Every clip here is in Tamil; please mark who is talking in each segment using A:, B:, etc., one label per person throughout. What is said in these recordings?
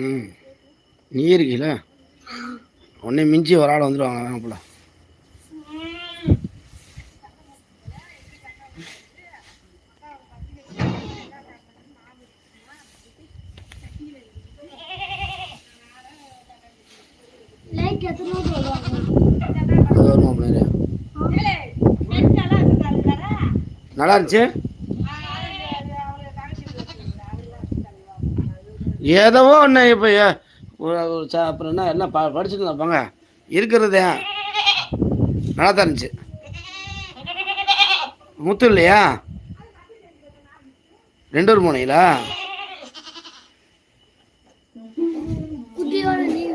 A: ம். நீ இருக்கீல? உன்னை மிஞ்சி ஒரு ஆள் வந்துடுவாங்க போல
B: லைக் எத்தனை சொல்லுவாங்க
A: அது வருமா பிள்ளைங்க நல்லா இருந்துச்சு? ஏதோ ஒன்று இப்போ அப்புறம் என்ன என்ன ப படிச்சுட்டு இருப்பாங்க இருக்கிறதே நல்லா தான் இருந்துச்சு. முத்து இல்லையா? ரெண்டு
B: குட்டியோட நீங்க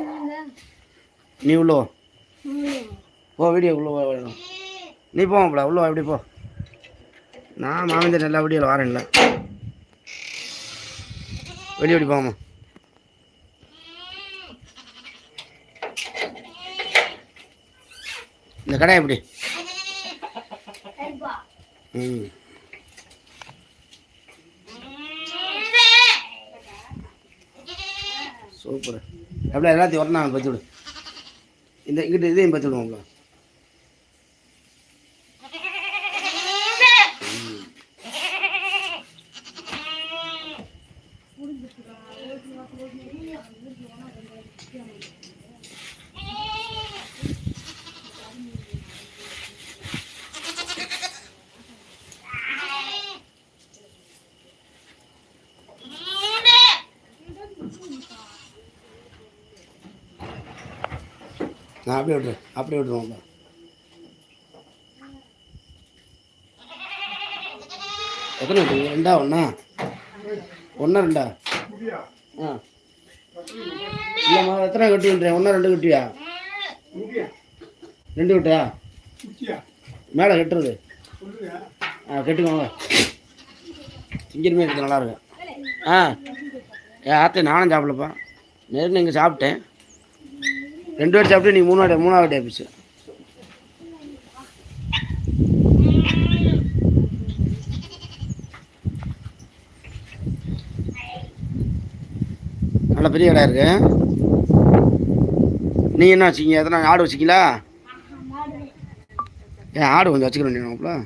A: நீ உள்ள. போ. வீடியோ உள்ள வா, வா. நீ போவாப்ல உள்ள வா, இப்படி போ. நான் மாமேந்தர் நல்லா வீடியோவில் வரேன்ல. வெளியே இப்படி போமா இந்த கடை எப்படி? ம். சூப்பர். எப்படியா எல்லாத்தையும் வரணும் நான் பற்றி விடு. இந்த இங்கிட்ட இதையும் பற்றி விடுவோம்ல. நான் அப்படியே விட்றேன் அப்படியே விட்ருவோம்ல எத்தனை விட்டு ரெண்டா ஒன்றா ஒன்றா ரெண்டா? ஆ. இல்லைம்மா எத்தனை கட்டின்றேன் ஒன்றா ரெண்டு கட்டியா? ரெண்டு கட்டியா? மேலே கட்டுறது. ஆ கட்டுக்கோங்க இங்கிருமே இருக்குது நல்லா இருக்கும் ஆ. ஏ ஆத்தே நானும் சாப்பிடலப்பா. நேரில் இங்கே சாப்பிட்டேன். ரெண்டு வாட்டி சாப்பிட்டு நீ மூணு வாட்டி மூணாவது ஆயிடுச்சு. நல்ல பெரிய இடம் இருக்கு? நீ என்ன வச்சுக்கிங்க? எத்தனை ஆடு வச்சுக்கீங்களா? ஏன் ஆடு கொஞ்சம் வச்சுக்கிறோம் நீங்களா ஆ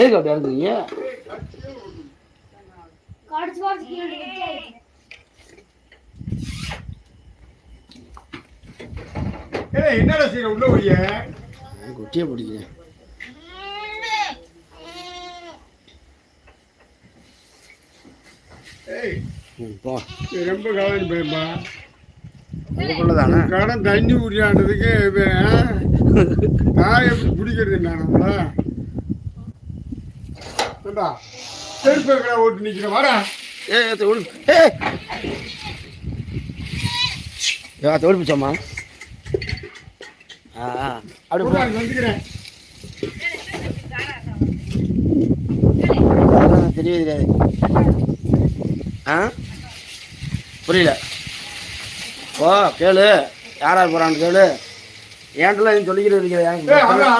A: எதுக்கு அப்படி
C: ஏய் என்னடா செய்யற உள்ள ஒழிய
A: குட்டியை பிடிக்கிறேன்.
C: ரொம்ப கவனி பயமா
A: அதுக்குள்ள தானே
C: கடன் தண்ணி ஊறியாண்டதுக்கு நான் எப்படி பிடிக்கிறது நான் நம்மள? செருப்பு ஓட்டு நிற்கிறேன் வரா
A: ஏ தோடு ஏ யா தோடு பிச்சம்மா ஆ அப்படி
C: வந்துக்கிறேன்.
A: தெரியவே தெரியாது. ஆ? புரியல. ஓ கேளு. யார் யார் போகிறான்னு கேளு. ஏன்ட்டெல்லாம் எதுவும் சொல்லிக்கிறது இருக்கிற
C: ஏய், அதான்.